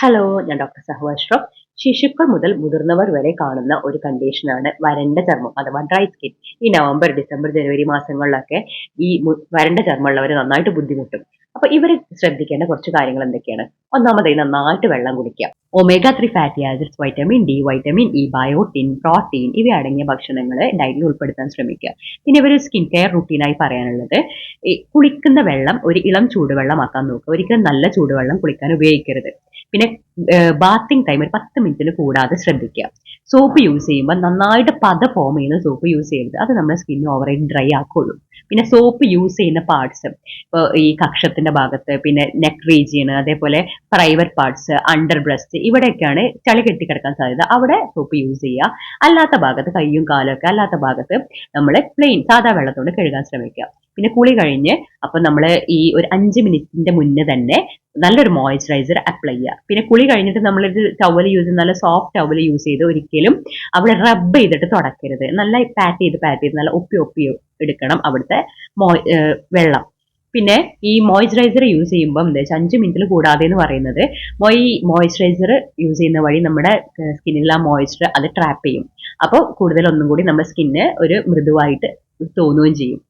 Hello ഞാൻ doctor സഹു Ashraf. ശിശുക്കൾ മുതൽ മുതിർന്നവർ വരെ കാണുന്ന ഒരു കണ്ടീഷനാണ് വരണ്ട ചർമ്മം അഥവാ ഡ്രൈ സ്കിൻ ഈ നവംബർ ഡിസംബർ ജനുവരി മാസങ്ങളിലൊക്കെ ഈ വരണ്ട ചർമ്മമുള്ളവർ നന്നായിട്ട് ബുദ്ധിമുട്ടും. അപ്പൊ ഇവർ ശ്രദ്ധിക്കേണ്ട കുറച്ച് കാര്യങ്ങൾ എന്തൊക്കെയാണ്? ഒന്നാമതായി നന്നായിട്ട് വെള്ളം കുടിക്കുക. Omega three fatty acids vitamin D vitamin E biotin protein ഇവ അടങ്ങിയ ഭക്ഷണങ്ങൾ ഡയറ്റിൽ ഉൾപ്പെടുത്താൻ ശ്രമിക്കുക. പിന്നെ ഇവർ സ്കിൻ കെയർ റുട്ടീനായി പറയാനുള്ളത് കുളിക്കുന്ന വെള്ളം ഒരു ഇളം ചൂടുവെള്ളമാക്കാൻ നോക്കുക. ഒരിക്കലും നല്ല ചൂടുവെള്ളം കുളിക്കാൻ ഉപയോഗിക്കരുത്. പിന്നെ ബാത്തിങ് ടൈം ഒരു പത്ത് മിനിറ്റിന് കൂടാതെ ശ്രദ്ധിക്കുക. സോപ്പ് യൂസ് ചെയ്യുമ്പോൾ നന്നായിട്ട് പത ഫോം ചെയ്യുന്ന സോപ്പ് യൂസ് ചെയ്യരുത്. അത് നമ്മുടെ സ്കിന്ന് ഓവറായിട്ട് ഡ്രൈ ആക്കുള്ളൂ. പിന്നെ സോപ്പ് യൂസ് ചെയ്യുന്ന പാർട്സ് ഇപ്പോൾ ഈ കക്ഷത്തിന്റെ ഭാഗത്ത് പിന്നെ നെക്ക് റീജിയൻ അതേപോലെ പ്രൈവറ്റ് പാർട്സ് അണ്ടർ ബ്രസ്റ്റ് ഇവിടെയൊക്കെയാണ് ചളി കെട്ടിക്കിടക്കാൻ സാധ്യത. അവിടെ സോപ്പ് യൂസ് ചെയ്യുക. അല്ലാത്ത ഭാഗത്ത് കൈയും കാലും ഒക്കെ അല്ലാത്ത ഭാഗത്ത് നമ്മൾ പ്ലെയിൻ സാധാ വെള്ളത്തോട് കഴുകാൻ ശ്രമിക്കുക. പിന്നെ കുളി കഴിഞ്ഞ് അപ്പം നമ്മൾ ഈ ഒരു അഞ്ച് മിനിറ്റിന്റെ മുന്നേ തന്നെ നല്ലൊരു മോയ്സ്ചറൈസർ അപ്ലൈ ചെയ്യുക പിന്നെ കുളി കഴിഞ്ഞിട്ട് നമ്മളൊരു ടവൽ യൂസ് ചെയ്ത് നല്ല സോഫ്റ്റ് ടവൽ യൂസ് ചെയ്ത് ഒരിക്കലും അവിടെ റബ്ബ് ചെയ്തിട്ട് തുടക്കരുത്. നല്ല പാറ്റ് ചെയ്ത് പാറ്റ് ചെയ്ത് നല്ല ഒപ്പി ഒപ്പി എടുക്കണം അവിടുത്തെ വെള്ളം. പിന്നെ ഈ മോയ്സ്ചറൈസർ യൂസ് ചെയ്യുമ്പോൾ എന്താ വെച്ചാൽ അഞ്ച് മിനിറ്റിൽ കൂടാതെ എന്ന് പറയുന്നത് ഈ മോയ്സ്ചറൈസർ യൂസ് ചെയ്യുന്ന വഴി നമ്മുടെ സ്കിന്നിലുള്ള മോയ്സ്ചർ അത് ട്രാപ്പ് ചെയ്യും. അപ്പോൾ കൂടുതൽ ഒന്നും കൂടി നമ്മുടെ സ്കിന്ന് ഒരു മൃദുവായിട്ട് തോന്നുകയും ചെയ്യും.